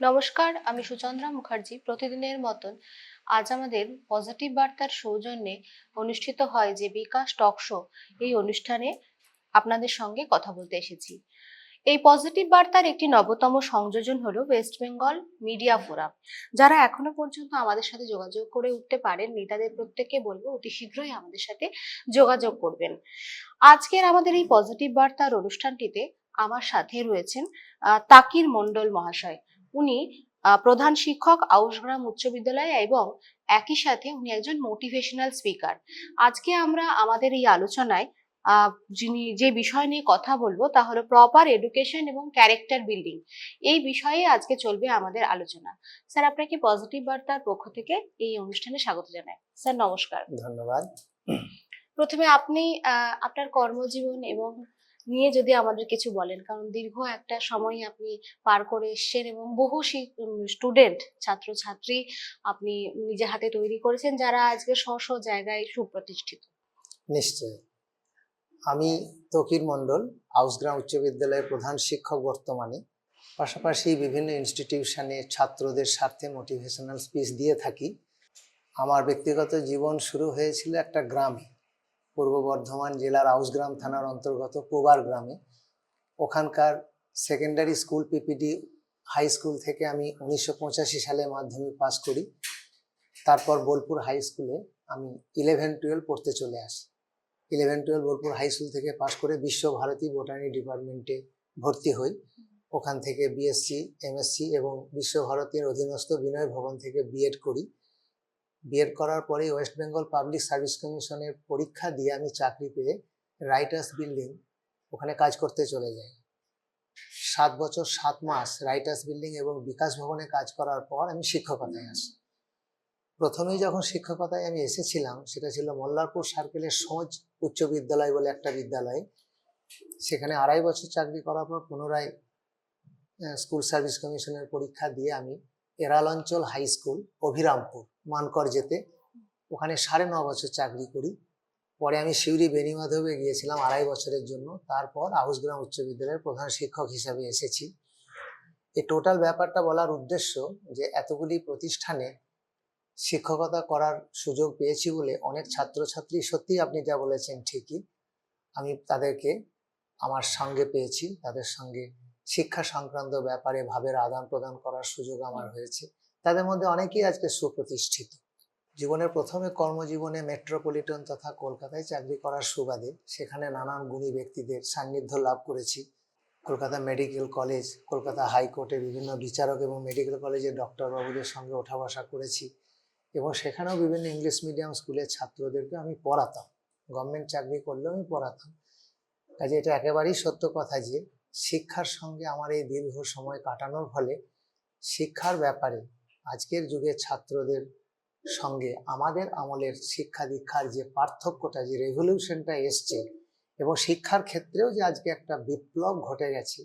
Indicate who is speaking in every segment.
Speaker 1: নমস্কার, আমি সুচন্দ্রা মুখার্জি। প্রতিদিনের মতন আজ আমাদের পজিটিভ বার্তার সৌজন্যে অনুষ্ঠিত হয় যে বিকাশ টক শো এই অনুষ্ঠানে আপনাদের সঙ্গে কথা বলতে এসেছি। এই পজিটিভ বার্তার একটি নবতম সংযোজন হলো ওয়েস্ট বেঙ্গল মিডিয়া ফোরাম যারা এখনও পর্যন্ত আমাদের সাথে যোগাযোগ করে উঠতে পারেননি, তাদের প্রত্যেককে বলব অতি শীঘ্রই আমাদের সাথে যোগাযোগ করবেন। আজকের আমাদের এই পজিটিভ বার্তার অনুষ্ঠানটিতে আমার সাথে রয়েছেন তাকির মন্ডল মহাশয়। উনি প্রধান শিক্ষক আউসগ্রাম উচ্চ বিদ্যালয় এবং একই সাথে উনি একজন মোটিভেশনাল স্পিকার আজকে আমরা আমাদের এই আলোচনায় যিনি যে বিষয় নিয়ে কথা বলব তা হলো প্রপার এডুকেশন এবং ক্যারেক্টার বিল্ডিং এই বিষয়ে আজকে চলবে আমাদের আলোচনা। স্যার আপনাকে পজিটিভ বার্তার পক্ষ থেকে এই অনুষ্ঠানে স্বাগত জানাই। স্যার নমস্কার।
Speaker 2: ধন্যবাদ।
Speaker 1: প্রথমে আপনি আপনার কর্মজীবন এবং নিয়ে যদি আমাদের কিছু বলেন, কারণ দীর্ঘ একটা সময় আপনি পার করে এসেছেন এবং বহু স্টুডেন্ট ছাত্রছাত্রী আপনি নিজে হাতে তৈরি করেছেন, যারা আজকে স্ব স্ব জায়গায় সুপ্রতিষ্ঠিত।
Speaker 2: নিশ্চয় আমি তকির মণ্ডল আউসগ্রাম উচ্চ বিদ্যালয়ের প্রধান শিক্ষক বর্তমানে। পাশাপাশি বিভিন্ন ইনস্টিটিউশনে ছাত্রদের স্বার্থে মোটিভেশনাল স্পিচ দিয়ে থাকি। আমার ব্যক্তিগত জীবন শুরু হয়েছিল একটা গ্রামে। পূর্ব বর্ধমান জেলার আউসগ্রাম থানার অন্তর্গত পোবার গ্রামে। ওখানকার secondary school PPD high school থেকে আমি উনিশশো পঁচাশি সালে মাধ্যমিক পাস করি। তারপর বোলপুর হাই স্কুলে আমি ইলেভেন টুয়েলভ পড়তে চলে আসি। Eleven twelve Bolpur high school থেকে পাশ করে বিশ্বভারতী বোটানি ডিপার্টমেন্টে ভর্তি হই। ওখান থেকে বিএসসি এমএসসি এবং বিশ্বভারতীর অধীনস্থ বিনয় ভবন থেকে বিএড করি। বিএড করার পরে ওয়েস্ট বেঙ্গল পাবলিক সার্ভিস কমিশনের পরীক্ষা দিয়ে আমি চাকরি পেয়ে রাইটার্স বিল্ডিং ওখানে কাজ করতে চলে যাই। সাত বছর, সাত মাস রাইটার্স বিল্ডিং এবং বিকাশ ভবনে কাজ করার পর আমি শিক্ষকতায় আসি। প্রথমেই যখন শিক্ষকতায় আমি এসেছিলাম, সেটা ছিল মল্লারপুর সার্কেলের সোজ উচ্চ বিদ্যালয় বলে একটা বিদ্যালয়। সেখানে আড়াই বছর চাকরি করার পর পুনরায় স্কুল সার্ভিস কমিশনের পরীক্ষা দিয়ে আমি এরাল অঞ্চল হাই স্কুল অভিরামপুর। মানকর যেতে। ওখানে সাড়ে ন বছর চাকরি করি। পরে আমি সিউড়ি বেনিমাধবে গিয়েছিলাম আড়াই বছরের জন্য। তারপর আউসগ্রাম উচ্চ বিদ্যালয়ের প্রধান শিক্ষক হিসাবে এসেছি। এই টোটাল ব্যাপারটা বলার উদ্দেশ্য যে এতগুলি প্রতিষ্ঠানে শিক্ষকতা করার সুযোগ পেয়েছি বলে অনেক ছাত্রছাত্রী সত্যি আপনি যা বলেছেন ঠিকই। আমি তাদেরকে আমার সঙ্গে পেয়েছি। তাদের সঙ্গে শিক্ষা সংক্রান্ত ব্যাপারে ভাবের আদান প্রদান করার সুযোগ আমার হয়েছে। তাদের মধ্যে অনেকেই আজকে সুপ্রতিষ্ঠিত। জীবনের প্রথমে কর্মজীবনে মেট্রোপলিটন তথা কলকাতায় চাকরি করার সুবাদে সেখানে নানান গুণী ব্যক্তিদের সান্নিধ্য লাভ করেছি। কলকাতা মেডিকেল কলেজ, কলকাতা হাইকোর্টের বিভিন্ন বিচারক এবং মেডিকেল কলেজের ডক্টর বাবুদের সঙ্গে ওঠা বসা করেছি এবং সেখানেও বিভিন্ন ইংলিশ মিডিয়াম স্কুলের ছাত্রদেরকে আমি পড়াতাম। গভর্নমেন্ট চাকরি করলেও আমি পড়াতাম। কাজে এটা একেবারেই সত্য কথা যে, শিক্ষার সঙ্গে আমার এই দীর্ঘ সময় কাটানোর ফলে শিক্ষার ব্যাপারে আজকের যুগের ছাত্রদের সঙ্গে আমাদের আমলের শিক্ষা দীক্ষার যে পার্থক্যটা যে রেভলিউশনটা এসছে এবং শিক্ষার ক্ষেত্রেও যে আজকে একটা বিপ্লব ঘটে গেছে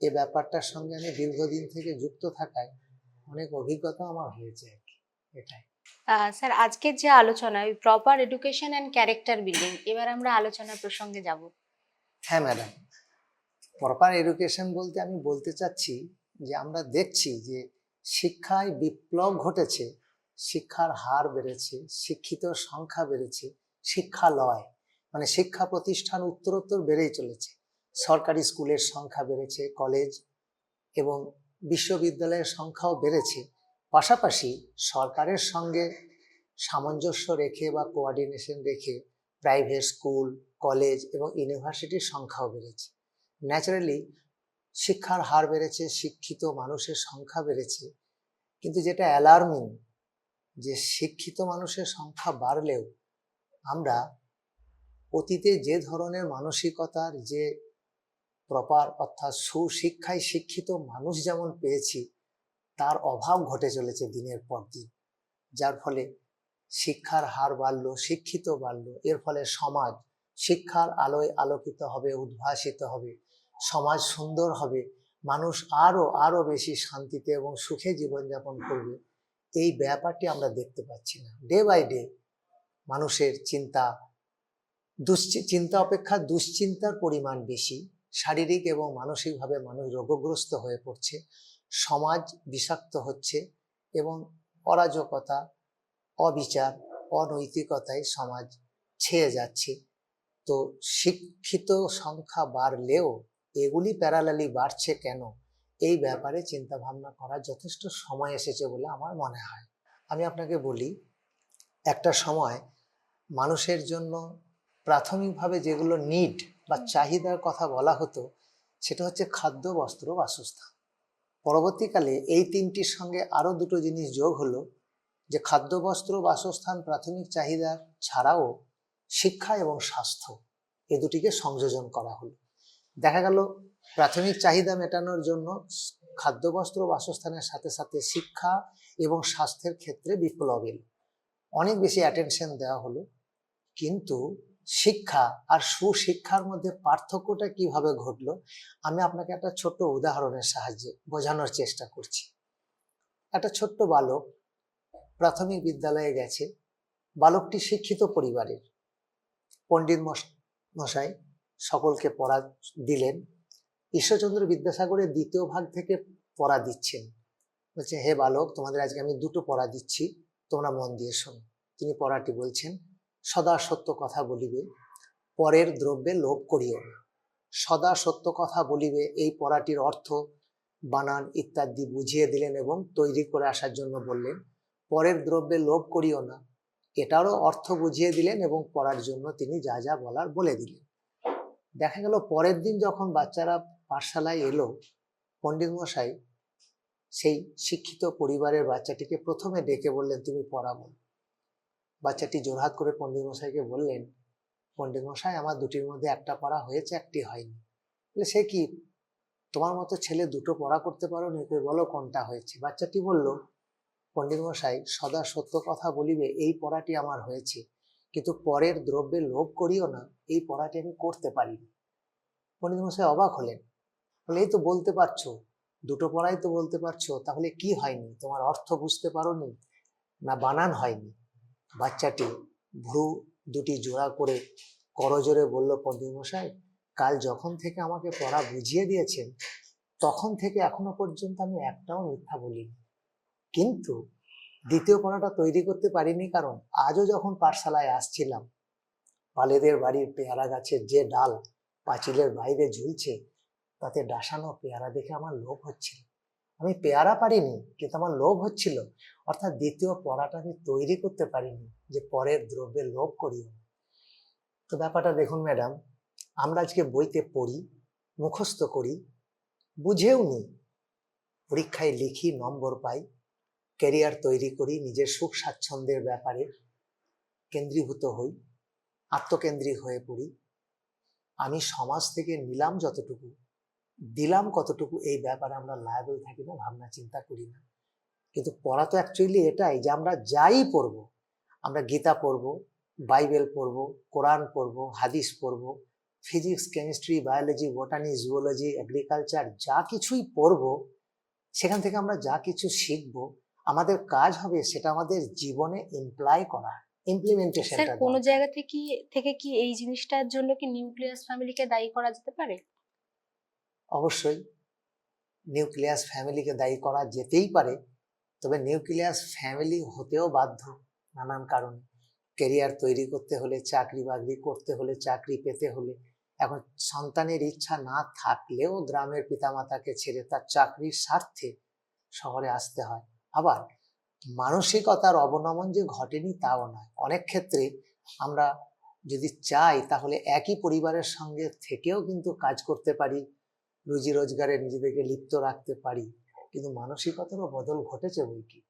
Speaker 2: এ ব্যাপারটার সঙ্গে আমি দীর্ঘদিন থেকে যুক্ত থাকায় অনেক অভিজ্ঞতা আমার হয়েছে আর কি এটাই।
Speaker 1: স্যার আজকের যে আলোচনা ওই proper education and character building এবার আমরা আলোচনার প্রসঙ্গে যাব।
Speaker 2: হ্যাঁ ম্যাডাম প্রপার এডুকেশন বলতে আমি বলতে চাচ্ছি যে আমরা দেখছি যে শিক্ষায় বিপ্লব ঘটেছে, শিক্ষার হার বেড়েছে, শিক্ষিত সংখ্যা বেড়েছে শিক্ষালয় মানে শিক্ষা প্রতিষ্ঠান উত্তরোত্তর বেড়েই চলেছে। সরকারি স্কুলের সংখ্যা বেড়েছে, কলেজ এবং বিশ্ববিদ্যালয়ের সংখ্যাও বেড়েছে। পাশাপাশি সরকারের সঙ্গে সামঞ্জস্য রেখে বা কোঅর্ডিনেশন রেখে প্রাইভেট স্কুল কলেজ এবং ইউনিভার্সিটির সংখ্যাও বেড়েছে। ন্যাচারালি শিক্ষার হার বেড়েছে, শিক্ষিত মানুষের সংখ্যা বেড়েছে। কিন্তু যেটা অ্যালার্মিং যে শিক্ষিত মানুষের সংখ্যা বাড়লেও আমরা অতীতে যে ধরনের মানসিকতার যে প্রপার অর্থাৎ সুশিক্ষায় শিক্ষিত মানুষ যেমন পেয়েছি, তার অভাব ঘটে চলেছে দিনের পর দিন। যার ফলে শিক্ষার হার বাড়লো, শিক্ষিত বাড়লো। এর ফলে সমাজ শিক্ষার আলোয় আলোকিত হবে, উদ্ভাসিত হবে। সমাজ সুন্দর হবে, মানুষ আরও আরও বেশি শান্তিতে এবং সুখে জীবনযাপন করবে, এই ব্যাপারটি আমরা দেখতে পাচ্ছি না। ডে বাই ডে মানুষের চিন্তা, দুশ্চি, চিন্তা অপেক্ষা দুশ্চিন্তার পরিমাণ বেশি, শারীরিক এবং মানসিকভাবে মানুষ রোগগ্রস্ত হয়ে পড়ছে, সমাজ বিষাক্ত হচ্ছে এবং অরাজকতা, অবিচার, অনৈতিকতায় সমাজ ছেয়ে যাচ্ছে। তো শিক্ষিত সংখ্যা বাড়লেও এগুলি প্যারালালি বাড়ছে কেন? এই ব্যাপারে চিন্তা ভাবনা করার যথেষ্ট সময় এসেছে বলে আমার মনে হয়। আমি আপনাকে বলি একটা সময় মানুষের জন্য প্রাথমিকভাবে যেগুলো নিড বা চাহিদার কথা বলা হতো সেটা হচ্ছে খাদ্য বস্ত্র বাসস্থান। পরবর্তীকালে এই তিনটির সঙ্গে আরও দুটো জিনিস যোগ হলো যে খাদ্য বস্ত্র বাসস্থান প্রাথমিক চাহিদা ছাড়াও শিক্ষা এবং স্বাস্থ্য এ দুটিকে সংযোজন করা হলো। দেখা গেল প্রাথমিক চাহিদা মেটানোর জন্য খাদ্য, বস্ত্র, বাসস্থানের সাথে সাথে শিক্ষা এবং স্বাস্থ্যের ক্ষেত্রে বিপ্লব এলো অনেক বেশি অ্যাটেনশন দেওয়া হলো। কিন্তু শিক্ষা আর সুশিক্ষার মধ্যে পার্থক্যটা কীভাবে ঘটলো, আমি আপনাকে একটা ছোট্ট উদাহরণের সাহায্যে বোঝানোর চেষ্টা করছি। একটা ছোট্ট বালক প্রাথমিক বিদ্যালয়ে গেছে। বালকটি শিক্ষিত পরিবারের। পণ্ডিত মশ- মশাই সকলকে পড়া দিলেন। ঈশ্বরচন্দ্র বিদ্যাসাগরের দ্বিতীয় ভাগ থেকে পড়া দিচ্ছেন। বলছে, হে বালক, তোমাদের আজকে আমি দুটো পড়া দিচ্ছি, তোমরা মন দিয়ে শোনো। তিনি পড়াটি বলছেন, সদা সত্য কথা বলিবে, পরের দ্রব্যে লোভ করিও না। সদা সত্য কথা বলিবে, এই পড়াটির অর্থ বানান ইত্যাদি বুঝিয়ে দিলেন এবং তৈরি করে আসার জন্য বললেন, পরের দ্রব্যে লোভ করিও না। এটারও অর্থ বুঝিয়ে দিলেন এবং পড়ার জন্য তিনি যা যা বলার বলে দিলেন। দেখা গেল পরের দিন যখন বাচ্চারা পাঠশালায় এলো, পণ্ডিত মশাই সেই শিক্ষিত পরিবারের বাচ্চাটিকে প্রথমে ডেকে বললেন, তুমি পড়াবো। বাচ্চাটি জোরহাত করে পণ্ডিত মশাইকে বললেন, পণ্ডিত মশাই, আমার দুটির মধ্যে একটা পড়া হয়েছে, একটি হয়নি। বলে, সে কি? তোমার মতো ছেলে দুটো পড়া করতে পারো নি? বলো কোনটা হয়েছে? বাচ্চাটি বলল, পণ্ডিত মশাই, সদা সত্য কথা বলিবে, এই পড়াটি আমার হয়েছে। কিন্তু পরের দ্রব্যে লোভ করিও না, এই পড়াটি আমি করতে পারিনি। পণ্ডিত মশাই অবাক হলেন। বলে, এই তো বলতে পারছ, দুটো পড়াই তো বলতে পারছ, তাহলে কি হয়নি? তোমার অর্থ বুঝতে পারোনি না বানান হয়নি? বাচ্চাটি ভ্রু দুটি জোড়া করে করজোরে বলল, পণ্ডিত মশাই কাল যখন থেকে আমাকে পড়া বুঝিয়ে দিয়েছেন, তখন থেকে এখনও পর্যন্ত আমি একটাও মিথ্যা বলিনি। কিন্তু দ্বিতীয় পড়াটা তৈরি করতে পারিনি কারণ আজও যখন পাঠশালায় আসছিলাম পালেদের বাড়ির পেয়ারা গাছের যে ডাল পাঁচিলের বাইরে ঝুলছে, তাতে ডাসানো পেয়ারা দেখে আমার লোভ হচ্ছিল। আমি পেয়ারা পারিনি, কিন্তু আমার লোভ হচ্ছিল। অর্থাৎ দ্বিতীয় পড়াটা আমি তৈরি করতে পারিনি, যে পরের দ্রব্যে লোভ করি তো ব্যাপারটা দেখুন ম্যাডাম, আমরা আজকে বইতে পড়ি, মুখস্থ করি, বুঝেও নি। পরীক্ষায় লিখি, নম্বর পাই ক্যারিয়ার তৈরি করি, নিজের সুখ স্বাচ্ছন্দ্যের ব্যাপারে কেন্দ্রীভূত হই, আত্মকেন্দ্রিক হয়ে পড়ি। আমি সমাজ থেকে নিলাম যতটুকু, দিলাম কতটুকু, এই ব্যাপারে আমরা লায়াবল থাকি না, ভাবনা চিন্তা করি না। কিন্তু পড়া তো অ্যাকচুয়ালি এটাই যে আমরা যাই পড়ব, আমরা গীতা পড়ব, বাইবেল পড়ব, কোরআন পড়ব, হাদিস পড়ব physics chemistry biology botany zoology agriculture যা কিছুই পড়ব, সেখান থেকে আমরা যা কিছু শিখব আমাদের কাজ হবে সেটা আমাদের জীবনে ইমপ্লাই করা
Speaker 1: স্যার
Speaker 2: ইমপ্লিমেন্টেশনটা
Speaker 1: কোনো জায়গা থেকে থেকে কি এই জিনিসটার জন্য কি নিউক্লিয়াস ফ্যামিলিকে দায়ী করা যেতে পারে?
Speaker 2: অবশ্যই নিউক্লিয়াস ফ্যামিলিকে দায়ী করা যেতেই পারে তবে নিউক্লিয়াস ফ্যামিলি হতেও বাধ্য নানান কারণে। কেরিয়ার তৈরি করতে হলে চাকরি বাকরি করতে হলে চাকরি পেতে হলে এখন সন্তানের ইচ্ছা না থাকলেও গ্রামের পিতামাতাকে ছেড়ে তার চাকরির স্বার্থে শহরে আসতে হয়। আবার মানসিকতার অবনমন যে ঘটেনি তাও নয়। অনেক ক্ষেত্রে আমরা যদি চাই তাহলে একই পরিবারের সঙ্গে থেকেও কিন্তু কাজ করতে পারি, রুজি রোজগারে নিজেদেরকে লিপ্ত রাখতে পারি। কিন্তু মানসিকতারও বদল ঘটেছে বই কি?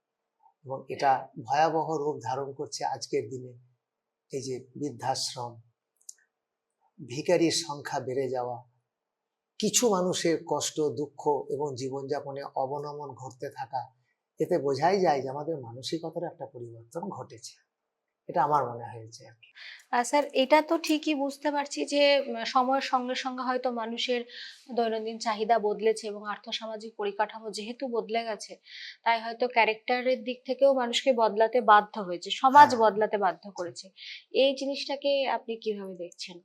Speaker 2: এবং এটা ভয়াবহ রূপ ধারণ করছে আজকের দিনে। এই যে বৃদ্ধাশ্রম, ভিখারির সংখ্যা বেড়ে যাওয়া, কিছু মানুষের কষ্ট, দুঃখ এবং জীবনযাপনে অবনমন ঘটতে থাকা এতে বোঝাই যায় যে আমাদের মানসিকতার একটা পরিবর্তন ঘটেছে। এটা আমার মনে হয়েছে আর কি।
Speaker 1: স্যার এটা তো ঠিকই বুঝতে পারছি যে সময়ের সঙ্গে সঙ্গে হয়তো মানুষের দৈনন্দিন চাহিদা বদলেছে এবং আর্থসামাজিক পরিকাঠামো যেহেতু বদলে গেছে তাই হয়তো ক্যারেক্টারের দিক থেকেও মানুষকে বদলাতে বাধ্য হয়েছে সমাজ
Speaker 2: হ্যাঁ।
Speaker 1: বদলাতে বাধ্য করেছে। এই জিনিসটাকে আপনি কীভাবে দেখছেন?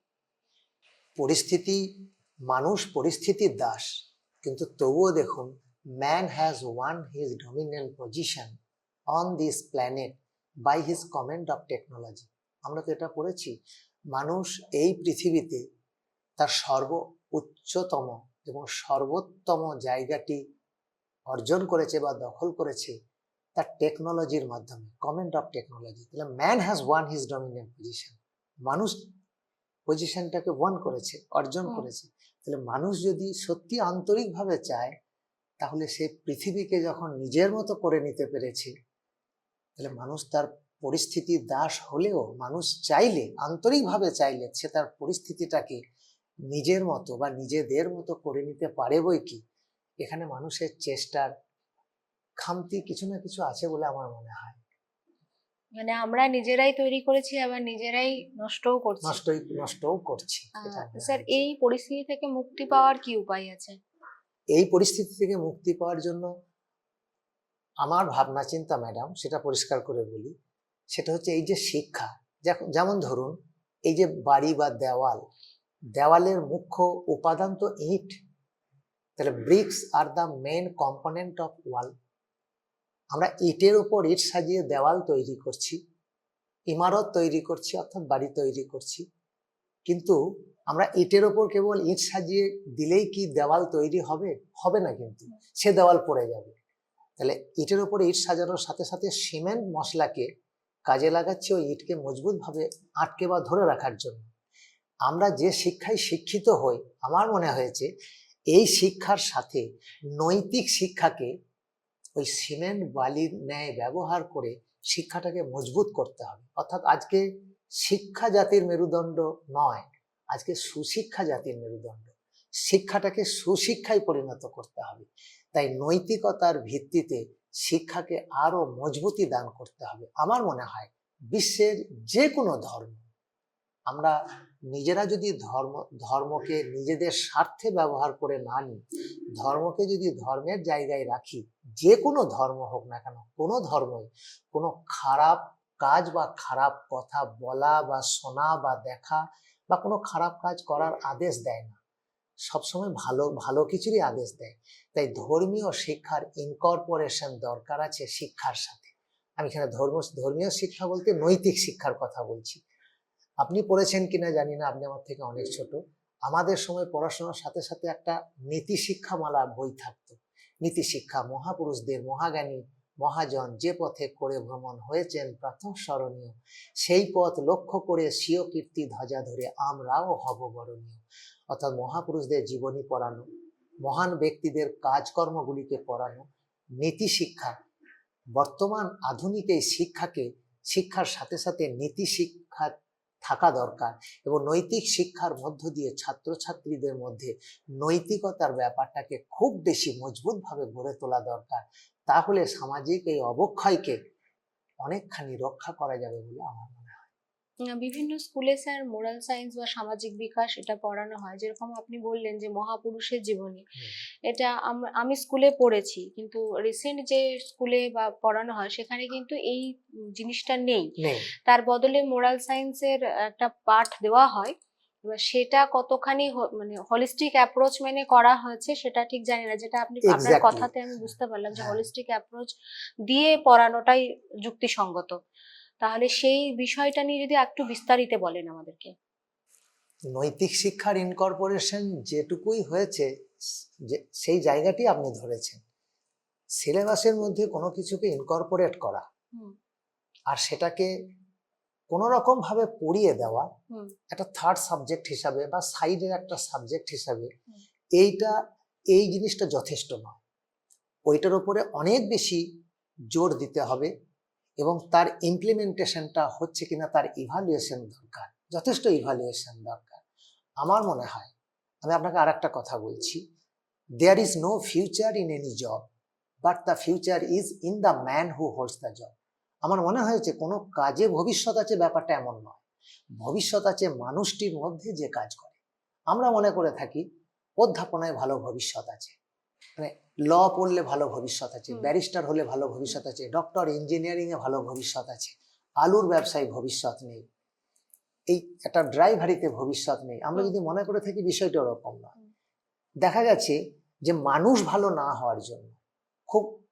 Speaker 2: পরিস্থিতি মানুষ পরিস্থিতির দাস কিন্তু তবুও দেখুন man has won his dominant position on this planet by his command of technology. আমরা তো এটা পড়েছি মানুষ এই পৃথিবীতে তার সর্ব উচ্চতম এবং সর্বোত্তম জায়গাটি অর্জন করেছে বা দখল করেছে তার টেকনোলজির মাধ্যমে কমেন্ট অফ টেকনোলজি তাহলে man has won his dominant position মানুষ পজিশনটাকে ওয়ান করেছে অর্জন করেছে। তাহলে মানুষ যদি সত্যি আন্তরিকভাবে চায় তাহলে সে পৃথিবীকে যখন নিজের মতো করে নিতে পেরেছে তাহলে মানুষ তার পরিস্থিতির দাস হলেও মানুষ চাইলে আন্তরিকভাবে চাইলে সে তার পরিস্থিতিটাকে নিজের মতো বা নিজেদের মতো করে নিতে পারে বই কি? এখানে মানুষের চেষ্টার খামতি কিছু না কিছু আছে বলে আমার মনে হয়।
Speaker 1: মানে আমরা নিজেরাই তৈরি করেছি আবার নিজেরাই নষ্টও করছি।
Speaker 2: নষ্টই নষ্টও করছি
Speaker 1: স্যার এই পরিস্থিতি থেকে মুক্তি পাওয়ার কি উপায় আছে?
Speaker 2: এই পরিস্থিতি থেকে মুক্তি পাওয়ার জন্য আমার ভাবনা, চিন্তা ম্যাডাম, সেটা পরিষ্কার করে বলি। সেটা হচ্ছে এই যে শিক্ষা যেমন ধরুন, এই যে বাড়ি বা দেওয়াল, দেওয়ালের মুখ্য উপাদান তো ইট। তাহলে bricks are the main component of wall আমরা ইটের উপর ইট সাজিয়ে দেওয়াল তৈরি করছি, ইমারত তৈরি করছি, অর্থাৎ বাড়ি তৈরি করছি। কিন্তু আমরা ইটের ওপর কেবল ইট সাজিয়ে দিলেই কি দেওয়াল তৈরি হবে? হবে না কিন্তু। সে দেওয়াল পড়ে যাবে। তাহলে ইটের ওপর ইট সাজানোর সাথে সাথে সিমেন্ট মশলাকে কাজে লাগাচ্ছি ওই ইটকে মজবুতভাবে আটকে বা ধরে রাখার জন্য। আমরা যে শিক্ষায় শিক্ষিত হই, আমার মনে হয়েছে, এই শিক্ষার সাথে নৈতিক শিক্ষাকে ওই সিমেন্ট, বালির ন্যায় ব্যবহার করে শিক্ষাটাকে মজবুত করতে হবে। অর্থাৎ আজকে শিক্ষা জাতির মেরুদণ্ড নয় আজকে সুশিক্ষা জাতির মেরুদণ্ড। শিক্ষাটাকে সুশিক্ষায় পরিণত করতে হবে। তাই নৈতিকতার ভিত্তিতে শিক্ষাকে আরও মজবুতি দান করতে হবে। আমার মনে হয় বিশ্বের যে কোনো ধর্ম, আমরা নিজেরা যদি ধর্ম, ধর্মকে নিজেদের স্বার্থে ব্যবহার করে না নিই ধর্মকে যদি ধর্মের জায়গায় রাখি যে কোনো ধর্ম হোক না কেন, কোনো ধর্মই কোনো খারাপ কাজ বা খারাপ কথা বলা বা শোনা বা দেখা বা কোনো খারাপ কাজ করার আদেশ দেয় না। সবসময় ভালো ভালো কিছুরই আদেশ দেয়। তাই ধর্মীয় শিক্ষার ইনকর্পোরেশন দরকার আছে শিক্ষার সাথে। আমি এখানে ধর্ম, ধর্মীয় শিক্ষা বলতে নৈতিক শিক্ষার কথা বলছি। আপনি পড়েছেন কিনা জানি না, আপনি আমার থেকে অনেক ছোট। আমাদের সময় পড়াশোনার সাথে সাথে একটা নীতি শিক্ষামালা বই থাকতো। নীতি শিক্ষা, মহাপুরুষদের মহাজ্ঞানী মহাজন যে পথে করে ভ্রমণ হয়েছেন প্রাতঃস্মরণীয় সেই পথ লক্ষ্য করে স্বীয় কীর্তি ধ্বজা ধরে আমরাও হব বরণীয় অর্থাৎ মহাপুরুষদের জীবনী পড়ানো, মহান ব্যক্তিদের কাজকর্মগুলিকে পড়ানো, নীতি শিক্ষা, বর্তমান আধুনিক এই শিক্ষাকে, শিক্ষার সাথে সাথে নীতি শিক্ষা থাকা দরকার এবং নৈতিক শিক্ষার মধ্য দিয়ে ছাত্রছাত্রীদের মধ্যে নৈতিকতার ব্যাপারটাকে খুব বেশি মজবুতভাবে গড়ে তোলা দরকার। তাহলে সামাজিক এই অবক্ষয়কে অনেকখানি রক্ষা করা যাবে বলে আমার মনে হয়।
Speaker 1: বিভিন্ন স্কুলে স্যার মোরাল সায়েন্স বা সামাজিক বিকাশ এটা পড়ানো হয়। যেরকম আপনি বললেন যে মহাপুরুষের জীবনী এটা আম- স্কুলে পড়েছি কিন্তু রিসেন্ট যে স্কুলে বা পড়ানো হয় সেখানে কিন্তু এই জিনিসটা নেই।
Speaker 2: নেই।
Speaker 1: তার বদলে মোরাল সায়েন্সের একটা পাঠ দেওয়া হয়। এবার সেটা কতখানি মানে হলিস্টিক অ্যাপ্রোচ মেনে করা হয়েছে সেটা ঠিক জানি না। যেটা আপনি আপনার কথাতে আমি বুঝতে পারলাম যে। হলিস্টিক অ্যাপ্রোচ দিয়ে পড়ানোটাই যুক্তিসঙ্গত। তাহলে সেই বিষয়টা নিয়ে যদি একটু বিস্তারিত বলেন আমাদেরকে।
Speaker 2: নৈতিক শিক্ষার ইনকর্পোরেশন যেটুকুই হয়েছে যে সেই জায়গাটি আপনি ধরেছেন। সিলেবাসের মধ্যে কোনো কিছুকে ইনকর্পোরেট করা। আর সেটাকে কোনো রকম ভাবে পড়িয়ে দেওয়া একটা থার্ড সাবজেক্ট হিসাবে বা সাইডের একটা সাবজেক্ট হিসাবে এইটা এই জিনিসটা যথেষ্ট নয়। ওইটার উপরে অনেক বেশি জোর দিতে হবে এবং তার ইমপ্লিমেন্টেশনটা হচ্ছে কিনা তার ইভালুয়েশন দরকার। যথেষ্ট ইভালুয়েশন দরকার। আমার মনে হয় আমি আপনাকে আর একটা কথা বলছি there is no future in any job but the future is in the man who holds the job আমার মনে হয়েছে কোনো কাজে ভবিষ্যৎ আছে ব্যাপারটা এমন নয়। ভবিষ্যৎ আছে মানুষটির মধ্যে যে কাজ করে। আমরা মনে করে থাকি অধ্যাপনায় ভালো ভবিষ্যৎ আছে। মানে ল পড়লে ভালো ভবিষ্যৎ আছে ব্যারিস্টার হলে ভালো ভবিষ্যৎ আছে ডক্টর ইঞ্জিনিয়ারিং এ ভালো ভবিষ্যৎ আছে আলুর ব্যবসায় ভবিষ্যৎ নেই। এই একটা ড্রাইভারিতে ভবিষ্যৎ নেই। আমরা যদি মনে করে থাকি বিষয়টা ওরকম নয়। দেখা গেছে যে মানুষ ভালো না হওয়ার জন্য খুব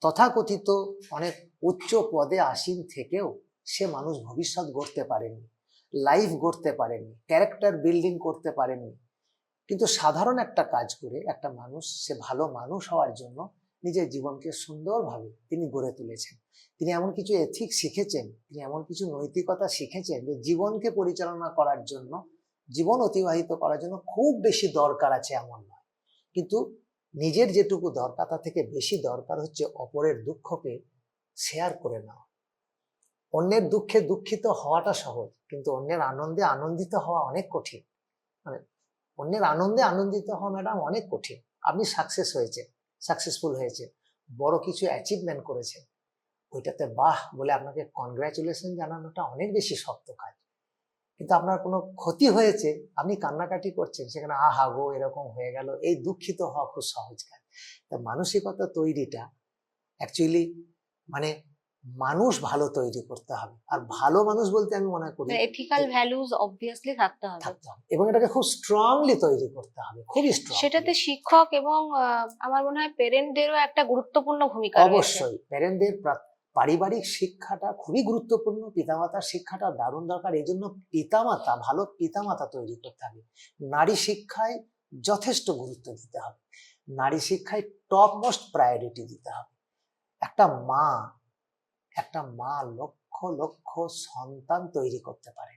Speaker 2: তথাকথিত অনেক উচ্চ পদে আসীন থেকেও সে মানুষ ভবিষ্যৎ গড়তে পারেনি লাইফ গড়তে পারেনি ক্যারেক্টার বিল্ডিং করতে পারেনি। কিন্তু সাধারণ একটা কাজ করে একটা মানুষ, সে ভালো মানুষ হওয়ার জন্য নিজের জীবনকে সুন্দরভাবে তিনি গড়ে তুলেছেন। তিনি এমন কিছু এথিক শিখেছেন, তিনি এমন কিছু নৈতিকতা শিখেছেন যে জীবনকে পরিচালনা করার জন্য, জীবন অতিবাহিত করার জন্য খুব বেশি দরকার আছে এমন নয়। কিন্তু নিজের যেটুকু দরকার তার থেকে বেশি দরকার হচ্ছে অপরের দুঃখকে শেয়ার করে নাও। অন্যের দুঃখে দুঃখিত হওয়াটা সহজ, কিন্তু অন্যের আনন্দে আনন্দিত হওয়া অনেক কঠিন। মানে অন্যের আনন্দে আনন্দিত হওয়া ম্যাডাম অনেক কঠিন। আপনি সাকসেস হয়েছে সাকসেসফুল হয়েছে, বড় কিছু অ্যাচিভমেন্ট করেছে ওইটাতে বাহ! বলে আপনাকে কনগ্রাচুলেশন জানানোটা অনেক বেশি শক্ত কাজ। কিন্তু আপনার কোনো ক্ষতি হয়েছে, আপনি কান্নাকাটি করছেন, সেখানে আহা গো, এরকম হয়ে গেল, এই দুঃখিত হওয়া খুব সহজ কাজ। তা মানসিকতা তৈরিটা অ্যাকচুয়ালি মানে মানুষ ভালো তৈরি করতে হবে। আর ভালো মানুষ বলতে আমি মনে করি
Speaker 1: এথিক্যাল ভ্যালুজ অবভিয়াসলি থাকতে হবে।
Speaker 2: থাকতে হবে। এবং এটাকে খুব স্ট্রংলি তৈরি করতে হবে খুবই স্ট্রং
Speaker 1: সেটাতে শিক্ষক এবং আমার মনে হয় পেরেন্টদেরও একটা গুরুত্বপূর্ণ ভূমিকা
Speaker 2: অবশ্যই প্যারেন্টদের পারিবারিক শিক্ষাটা খুবই গুরুত্বপূর্ণ পিতামাতার শিক্ষাটা দারুণ দরকার। এই জন্য পিতামাতা ভালো পিতামাতা তৈরি করতে হবে। নারী শিক্ষায় যথেষ্ট গুরুত্ব দিতে হবে। নারী শিক্ষায় টপ মোস্ট প্রায়োরিটি দিতে হবে। একটা মা একটা মা লক্ষ লক্ষ সন্তান তৈরি করতে পারে।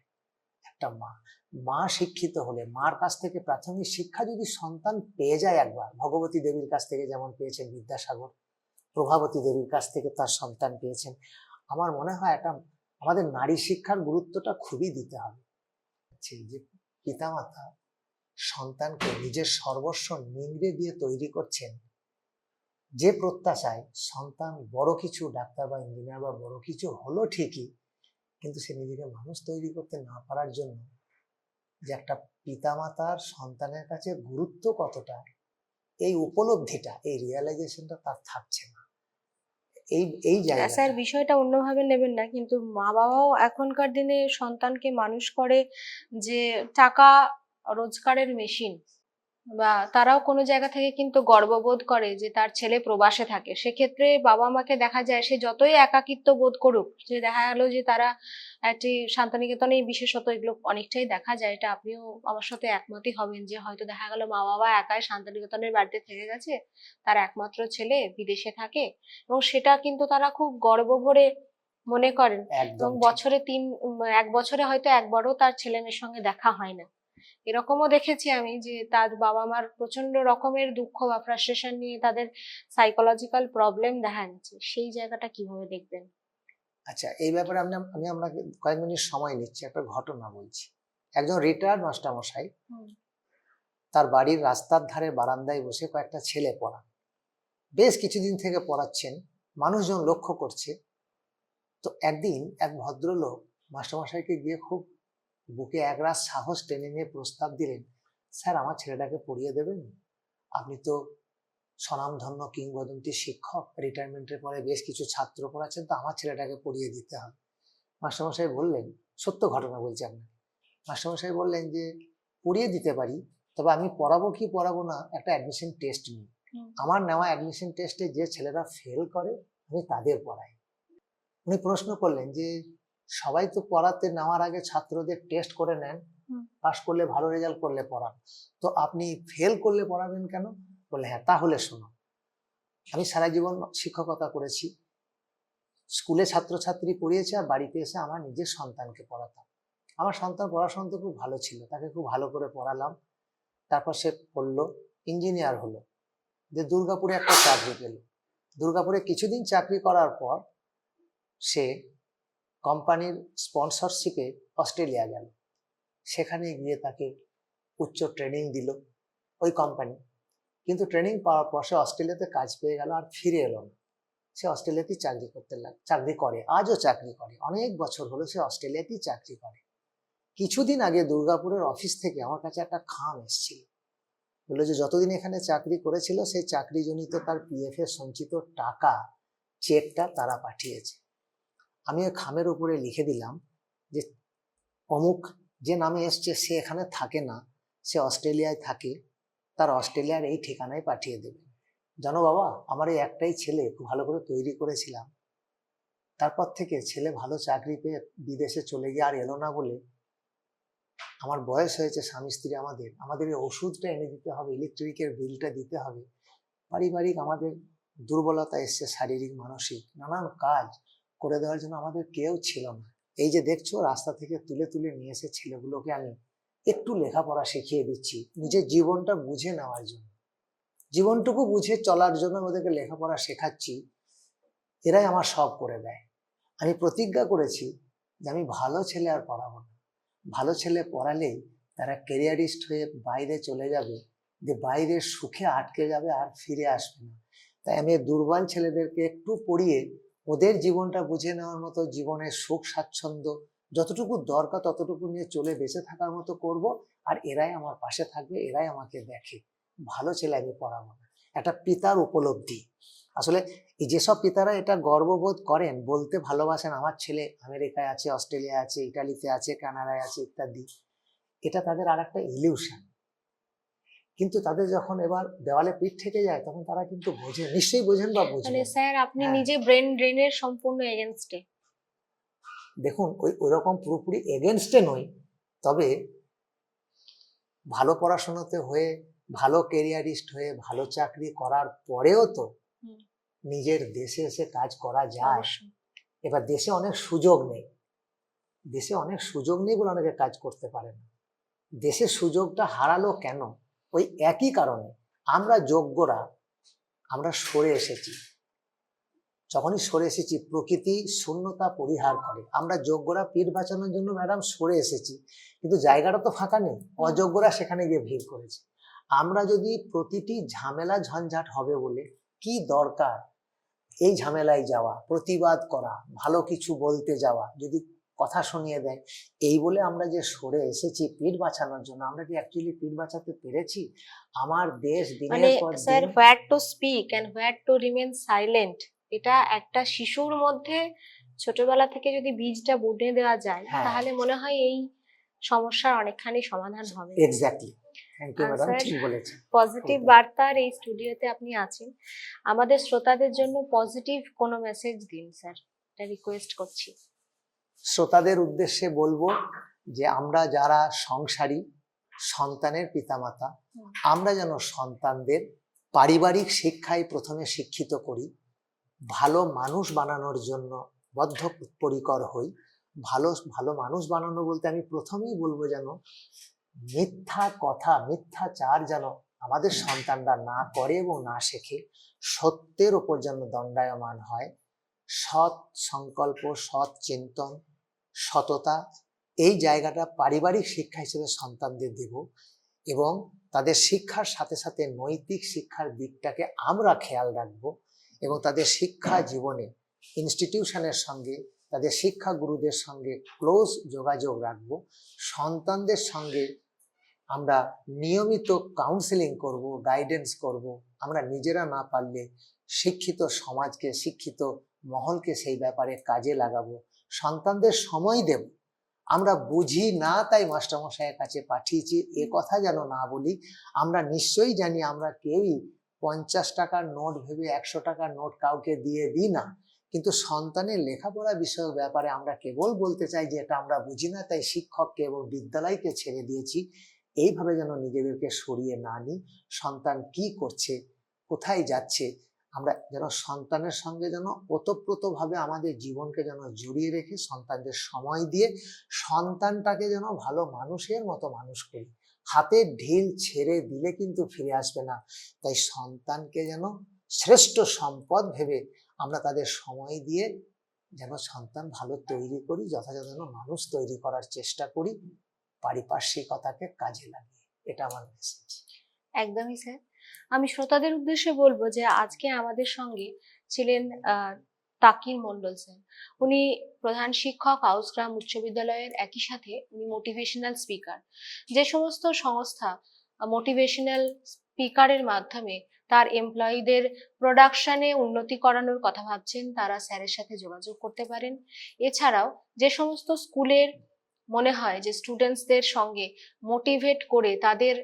Speaker 2: একটা মা মা শিক্ষিত হলে, মার কাছ থেকে প্রাথমিক শিক্ষা যদি সন্তান পেয়ে যায় একবার, ভগবতী দেবীর কাছ থেকে যেমন পেয়েছেন বিদ্যাসাগর, প্রভাবতী দেবীর কাছ থেকে তার সন্তান পেয়েছেন, আমার মনে হয় এটা আমাদের নারী শিক্ষার গুরুত্বটা খুবই দিতে হবে। যে পিতামাতা সন্তানকে নিজের সর্বস্ব নিংড়ে দিয়ে তৈরি করছেন যে প্রত্যাশায় সন্তান বড় কিছু ডাক্তার বা ইঞ্জিনিয়ার বা বড় কিছু হলো ঠিকই কিন্তু সে নিজেকে মানুষ তৈরি করতে না পারার জন্য যে একটা পিতামাতার সন্তানের কাছে গুরুত্ব কতটা এই উপলব্ধিটা এই রিয়েলাইজেশনটা তার থাকছে না। এই এই
Speaker 1: জায়গা
Speaker 2: স্যার
Speaker 1: বিষয়টা অন্যভাবে নেবেন না কিন্তু মা বাবাও এখনকার দিনে সন্তানকে মানুষ করে যে টাকা রোজগারের মেশিন বা তারাও কোনো জায়গা থেকে কিন্তু গর্ববোধ করে যে তার ছেলে প্রবাসে থাকে। সেক্ষেত্রে বাবা মাকে দেখা যায় সে যতই একাকিত্ব বোধ করুক যে দেখা গেল যে তারা একটি শান্তিনিকেতনে বিশেষত এগুলো অনেকটাই দেখা যায়। এটা আপনিও আমার সাথে একমতই হবেন যে হয়তো দেখা গেল মা বাবা একাই শান্তিনিকেতনের বাড়িতে থেকে গেছে তার একমাত্র ছেলে বিদেশে থাকে এবং সেটা কিন্তু তারা খুব গর্ব ভরে মনে করেন। এবং বছরে তিন এক বছরে হয়তো একবারও তার ছেলে মেয়ের সঙ্গে দেখা হয় না। এরকমও দেখেছি আমি যে তার বাবা মার প্রচণ্ড রকমের দুঃখ বা ফ্রাস্ট্রেশন নিয়ে তাদের সাইকোলজিক্যাল প্রবলেম দেখা যাচ্ছে। সেই জায়গাটা কীভাবে দেখবেন?
Speaker 2: আচ্ছা এই ব্যাপারে আমি আমি আপনাকে কয়েক মিনিট সময় নিচ্ছি একটা ঘটনা বলছি। একজন রিটায়ার্ড মাস্টারমশাই। তার বাড়ির রাস্তার ধারে বারান্দায় বসে কয়েকটা ছেলে পড়ান। বেশ কিছুদিন থেকে পড়াচ্ছেন মানুষজন লক্ষ্য করছে। তো একদিন এক ভদ্রলোক মাস্টারমশাইকে গিয়ে খুব বুকে একরাশ সাহস টেনে নিয়ে প্রস্তাব দিলেন স্যার আমার ছেলেটাকে পড়িয়ে দেবেন? আপনি তো স্বনামধন্য কিংবদন্তি শিক্ষক রিটায়ারমেন্টের পরে বেশ কিছু ছাত্র পড়াচ্ছেন তো আমার ছেলেটাকে পড়িয়ে দিতে হবে। মাস্টারমশাই বললেন সত্য ঘটনা বলছি আপনাকে। মাস্টারমশাই বললেন যে পড়িয়ে দিতে পারি তবে আমি পড়াবো কি পড়াবো না একটা অ্যাডমিশন টেস্ট নিই। আমার নেওয়া অ্যাডমিশন টেস্টে যে ছেলেরা ফেল করে আমি তাদের পড়াই। উনি প্রশ্ন করলেন যে সবাই তো পড়াতে নেওয়ার আগে ছাত্রদের টেস্ট করে নেন। পাশ করলে ভালো রেজাল্ট করলে পড়ান। তো আপনি ফেল করলে পড়াবেন কেন? বলে হ্যাঁ তাহলে শোনো। আমি সারা জীবন শিক্ষকতা করেছি। স্কুলে ছাত্রছাত্রী পড়িয়েছে আর বাড়িতে এসে আমার নিজের সন্তানকে পড়াতাম। আমার সন্তান পড়াশোনা তো খুব ভালো ছিল তাকে খুব ভালো করে পড়ালাম। তারপর সে পড়ল ইঞ্জিনিয়ার হলো। যে দুর্গাপুরে একটা চাকরি পেল। দুর্গাপুরে কিছুদিন চাকরি করার পর সে কোম্পানির স্পন্সরশিপে অস্ট্রেলিয়া গেল। সেখানে গিয়ে তাকে উচ্চ ট্রেনিং দিল ওই কোম্পানি। কিন্তু ট্রেনিং পাওয়ার পর সে অস্ট্রেলিয়াতে কাজ পেয়ে গেল আর ফিরে এলো না। সে অস্ট্রেলিয়াতেই চাকরি করতে লাগ চাকরি করে, আজও চাকরি করে। অনেক বছর হলো সে অস্ট্রেলিয়াতেই চাকরি করে। কিছুদিন আগে দুর্গাপুরের অফিস থেকে আমার কাছে একটা খাম এসেছিল। বলল যে, যতদিন এখানে চাকরি করেছিল, সেই চাকরিজনিত তার পিএফ এর সঞ্চিত টাকা চেকটা তারা পাঠিয়েছে। আমি ওই খামের উপরে লিখে দিলাম যে অমুক যে নামে এসছে সে এখানে থাকে না, সে অস্ট্রেলিয়ায় থাকে, তার অস্ট্রেলিয়ার এই ঠিকানায় পাঠিয়ে দেবে। জানো বাবা, আমার এই একটাই ছেলে খুব ভালো করে তৈরি করেছিলাম। তারপর থেকে ছেলে ভালো চাকরি পেয়ে বিদেশে চলে গিয়ে আর এলো না বলে আমার বয়স হয়েছে স্বামী স্ত্রী আমাদের। আমাদের এই ওষুধটা এনে দিতে হবে, ইলেকট্রিকের বিলটা দিতে হবে। পারিবারিক আমাদের দুর্বলতা এসছে, শারীরিক, মানসিক, নানান কাজ। করে দেওয়ার জন্য আমাদের কেউ ছিল না। এই যে দেখছ, রাস্তা থেকে তুলে তুলে নিয়ে এসে ছেলেগুলোকে আমি একটু লেখাপড়া শিখিয়ে দিচ্ছি নিজের জীবনটা বুঝে নেওয়ার জন্য। জীবনটুকু বুঝে চলার জন্য ওদেরকে লেখাপড়া শেখাচ্ছি, এরাই আমার সব করে দেয়। আমি প্রতিজ্ঞা করেছি যে আমি ভালো ছেলে আর পড়াবো না। ভালো ছেলে পড়ালেই তারা ক্যারিয়ারিস্ট হয়ে বাইরে চলে যাবে, যে বাইরে সুখে আটকে যাবে আর ফিরে আসবে না। তাই আমি দুর্বল ছেলেদেরকে একটু পড়িয়ে ওদের জীবনটা বুঝে নেওয়ার মতো জীবনের সুখ, স্বাচ্ছন্দ্য যতটুকু দরকার ততটুকু নিয়ে চলে বেঁচে থাকার মতো করব আর এরাই আমার পাশে থাকবে, এরাই আমাকে দেখে। ভালো ছেলে আমি পড়াবো না। একটা পিতার উপলব্ধি। আসলে এই যেসব পিতারা এটা গর্ববোধ করেন, বলতে ভালোবাসেন, আমার ছেলে আমেরিকায় আছে অস্ট্রেলিয়া আছে, ইটালিতে আছে, কানাডায় আছে, ইত্যাদি, এটা তাদের আর একটা ইলিউশন কিন্তু তাদের যখন এবার দেওয়ালে পিঠ থেকে যায় তখন তারা কিন্তু বোঝে নিশ্চয়ই বোঝেন বা বোঝেন।
Speaker 1: মানে স্যার আপনি
Speaker 2: হ্যাঁ।
Speaker 1: নিজে ব্রেন ড্রেনের সম্পূর্ণ এগেনস্টে
Speaker 2: দেখুন ওই ওইরকম পুরোপুরি এগেনস্টে নই তবে ভালো পড়াশোনাতে হয়ে ভালো কেরিয়ারিস্ট হয়ে ভালো চাকরি করার পরেও তো নিজের দেশে এসে কাজ করা যায়। এবার দেশে অনেক সুযোগ নেই। দেশে অনেক সুযোগ নেই বলে অনেকে কাজ করতে পারে না। দেশে সুযোগটা হারালো কেন? ওই একই কারণে আমরা যোগ্যরা, আমরা সরে এসেছি। যখনই সরে এসেছি, প্রকৃতি শূন্যতা পরিহার করে। আমরা যোগ্যরা পিঠ বাঁচানোর জন্য ম্যাডাম সরে এসেছি, কিন্তু জায়গাটা তো ফাঁকা নেই। অযোগ্যরা সেখানে গিয়ে ভিড় করেছে। আমরা যদি প্রতিটি ঝামেলা ঝঞ্ঝাট হবে বলে কি দরকার? এই ঝামেলায় যাওয়া, প্রতিবাদ করা, ভালো কিছু বলতে যাওয়া, যদি কথা শুনিয়ে দেয়। এই বলে আমরা যে সরে এসেছি পিঠ বাঁচানোর জন্য আমরা কি অ্যাকচুয়ালি পিঠ বাঁচাতে পেরেছি? আমার দেশ
Speaker 1: মানে
Speaker 2: দিনের পর
Speaker 1: sir where to speak and where to remain silent এটা একটা শিশুর মধ্যে ছোটবেলা থেকে যদি বীজটা বুনে দেওয়া যায়
Speaker 2: হ্যাঁ।
Speaker 1: তাহলে মনে হয় এই সমস্যার অনেকখানি সমাধান হবে।
Speaker 2: Exactly thank you madam
Speaker 1: sir,
Speaker 2: ঠিক বলেছেন।
Speaker 1: পজিটিভ বার্তার এই স্টুডিওতে আপনি আছেন। আমাদের শ্রোতাদের জন্য পজিটিভ কোনো মেসেজ দিন স্যার এটা রিকোয়েস্ট করছি।
Speaker 2: শ্রোতাদের উদ্দেশ্যে বলব যে আমরা যারা সংসারী, সন্তানের পিতামাতা। আমরা যেন সন্তানদের পারিবারিক শিক্ষায় প্রথমে শিক্ষিত করি, ভালো মানুষ বানানোর জন্য বদ্ধপরিকর হই, ভালো ভালো মানুষ বানানো বলতে আমি প্রথমেই বলব যেন মিথ্যা কথা মিথ্যাচার যেন আমাদের সন্তানরা না করে এবং না শেখে, সত্যের ওপর যেন দণ্ডায়মান হয়, সৎ সংকল্প, সৎ চিন্তন সততা, এই জায়গাটা পারিবারিক শিক্ষা হিসেবে সন্তানদের দেব এবং তাদের শিক্ষার সাথে সাথে নৈতিক শিক্ষার দিকটাকে আমরা খেয়াল রাখব এবং তাদের শিক্ষা জীবনে ইনস্টিটিউশনের সঙ্গে, তাদের শিক্ষা গুরুদের সঙ্গে ক্লোজ যোগাযোগ রাখব। সন্তানদের সঙ্গে আমরা নিয়মিত কাউন্সেলিং করব গাইডেন্স করব। আমরা নিজেরা না পারলে শিক্ষিত সমাজকে, শিক্ষিত মহলকে সেই ব্যাপারে কাজে লাগাবো। সন্তানদের সময় দেব। আমরা বুঝি না তাই মাস্টারমশাইয়ের কাছে পাঠিয়েছি। এ কথা যেন না বলি আমরা নিশ্চয়ই জানি আমরা কেউই পঞ্চাশ টাকার নোট ভেবে একশো টাকার নোট কাউকে দিয়ে দিই না। কিন্তু সন্তানের লেখাপড়া বিষয়ক ব্যাপারে আমরা কেবল বলতে চাই যে এটা আমরা বুঝি না তাই শিক্ষককে এবং বিদ্যালয়কে ছেড়ে দিয়েছি। এইভাবে যেন নিজেদেরকে সরিয়ে না নিই। সন্তান কি করছে কোথায় যাচ্ছে আমরা যেন সন্তানের সঙ্গে যেন ওতপ্রোতভাবে আমাদের জীবনকে যেন জড়িয়ে রেখে সন্তানদের সময় দিয়ে সন্তানটাকে যেন ভালো মানুষের মতো মানুষ করি। হাতের ঢিল ছেড়ে দিলে কিন্তু ফিরে আসবে না। তাই সন্তানকে যেন শ্রেষ্ঠ সম্পদ ভেবে আমরা তাদের সময় দিয়ে যেন সন্তান ভালো তৈরি করি, যথাযথ যেন মানুষ তৈরি করার চেষ্টা করি, পারিপার্শ্বিকতাকে কাজে লাগিয়ে। এটা আমার মেসেজ
Speaker 1: একদমই স্যার আমি শ্রোতাদের উদ্দেশ্যে বলব যে আজকে আমাদের সঙ্গে ছিলেন তাকির মন্ডল স্যার। উনি প্রধান শিক্ষক হাউসগ্রাম উচ্চ বিদ্যালয়ের একই সাথে উনি মোটিভেশনাল স্পিকার যে সমস্ত সংস্থা মোটিভেশনাল স্পিকারের মাধ্যমে তার এমপ্লয়ীদের প্রোডাকশনে উন্নতি করানোর কথা ভাবছেন, তারা স্যারের সাথে যোগাযোগ করতে পারেন। এছাড়াও যে সমস্ত স্কুলের মনে হয় যে স্টুডেন্টসদের সঙ্গে মোটিভেট করে তাদের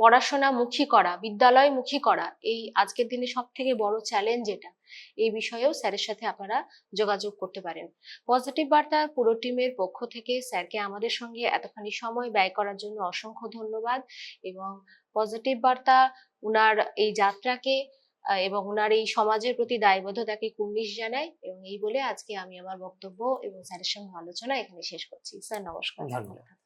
Speaker 1: পড়াশোনামুখী করা বিদ্যালয়মুখী করা, এই আজকের দিনে সব থেকে বড় চ্যালেঞ্জ এটা। এই বিষয়েও স্যারের সাথে আপনারা যোগাযোগ করতে পারেন। পজিটিভ বার্তার পুরো টিমের পক্ষ থেকে, স্যারকে আমাদের সঙ্গে এতখানি সময় ব্যয় করার জন্য অসংখ্য ধন্যবাদ এবং পজিটিভ বার্তা উনার এই যাত্রাকে এবং উনার এই সমাজের প্রতি দায়বদ্ধতাকে কুর্নিশ জানাই এবং এই বলে আজকে আমি আমার বক্তব্য এবং স্যারের সঙ্গে আলোচনা এখানে শেষ করছি। স্যার, নমস্কার।
Speaker 2: ধন্যবাদ।